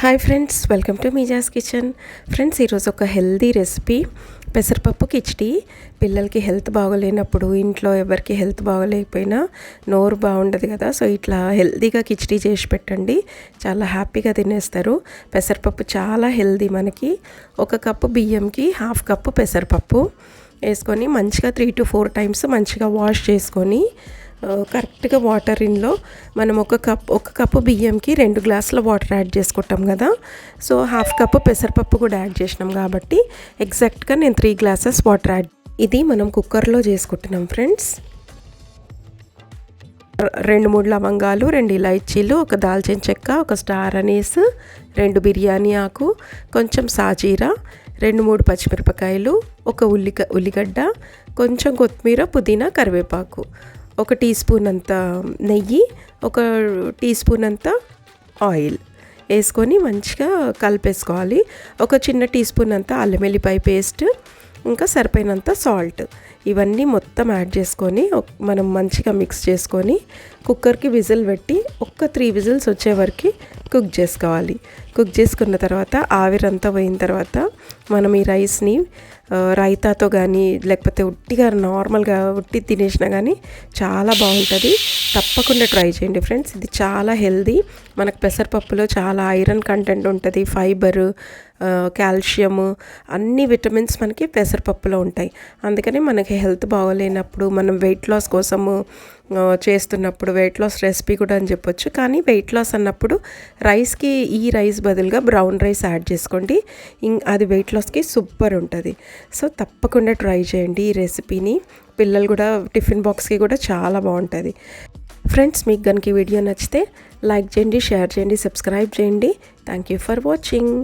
Hi friends welcome to Meeja's kitchen friends ఈరోజు ఒక healthy recipe పెసరపప్పు కిచడి. పిల్లలకి హెల్త్ బాగోలేనప్పుడు ఇంట్లో ఎవరికి హెల్త్ బాగోలేకపోయినా నోరు బాగుండదు కదా సో ఇట్లా హెల్దీగా కిచడీ చేసి పెట్టండి. చాలా హ్యాపీగా తినేస్తారు. పెసరపప్పు చాలా హెల్దీ మనకి. ఒక కప్పు బియ్యంకి హాఫ్ కప్పు పెసరపప్పు వేసుకొని మంచిగా త్రీ టు ఫోర్ టైమ్స్ మంచిగా వాష్ చేసుకొని కరెక్ట్గా వాటర్ ఇన్లో మనం ఒక కప్ ఒక కప్పు బియ్యంకి రెండు గ్లాసుల వాటర్ యాడ్ చేసుకుంటాం కదా. సో హాఫ్ కప్పు పెసరపప్పు కూడా యాడ్ చేసినాం కాబట్టి ఎగ్జాక్ట్గా నేను త్రీ గ్లాసెస్ వాటర్ యాడ్ ఇది మనం కుక్కర్లో చేసుకుంటున్నాం ఫ్రెండ్స్. రెండు మూడు లవంగాలు రెండు ఇలాచీలు ఒక దాల్చిన చెక్క ఒక స్టార్ అనేస్ రెండు బిర్యానీ ఆకు కొంచెం సాజీరా రెండు మూడు పచ్చిమిరపకాయలు ఒక ఉల్లిక ఉల్లిగడ్డ కొంచెం కొత్తిమీర పుదీనా కరివేపాకు. ఒక టీ స్పూన్ అంత నెయ్యి ఒక టీ స్పూన్ అంత ఆయిల్ వేసుకొని మంచిగా కలిపేసుకోవాలి. ఒక చిన్న టీ స్పూన్ అంత అల్లం వెల్లిపాయ పేస్ట్ ఇంకా సరిపోయినంత సాల్ట్. ఇవన్నీ మొత్తం యాడ్ చేసుకొని మనం మంచిగా మిక్స్ చేసుకొని కుక్కర్కి విజిల్ పెట్టి ఒక్క త్రీ విజిల్స్ వచ్చే వరకు కుక్ చేసుకోవాలి. కుక్ చేసుకున్న తర్వాత ఆవిరంతా పోయిన తర్వాత మనం ఈ రైస్ని రైతాతో కానీ లేకపోతే ఉట్టిగా నార్మల్గా ఉట్టి తినేసినా కానీ చాలా బాగుంటుంది. తప్పకుండా ట్రై చేయండి ఫ్రెండ్స్. ఇది చాలా హెల్దీ. మనకు పెసరపప్పులో చాలా ఐరన్ కంటెంట్ ఉంటుంది. ఫైబర్ కాల్షియము అన్ని విటమిన్స్ మనకి పెసరపప్పులో ఉంటాయి. అందుకని మనకి హెల్త్ బాగోలేనప్పుడు మనం వెయిట్ లాస్ కోసము చేస్తున్నప్పుడు వెయిట్ లాస్ రెసిపీ కూడా అని చెప్పొచ్చు. కానీ వెయిట్ లాస్ అన్నప్పుడు రైస్కి ఈ రైస్ బదులుగా బ్రౌన్ రైస్ యాడ్ చేసుకోండి. అది వెయిట్ లాస్కి సూపర్ ఉంటుంది. సో తప్పకుండా ట్రై చేయండి ఈ రెసిపీని. పిల్లలు కూడా టిఫిన్ బాక్స్కి కూడా చాలా బాగుంటుంది. ఫ్రెండ్స్ మీకు కనుక వీడియో నచ్చితే లైక్ చేయండి షేర్ చేయండి సబ్స్క్రైబ్ చేయండి. Thank you for watching.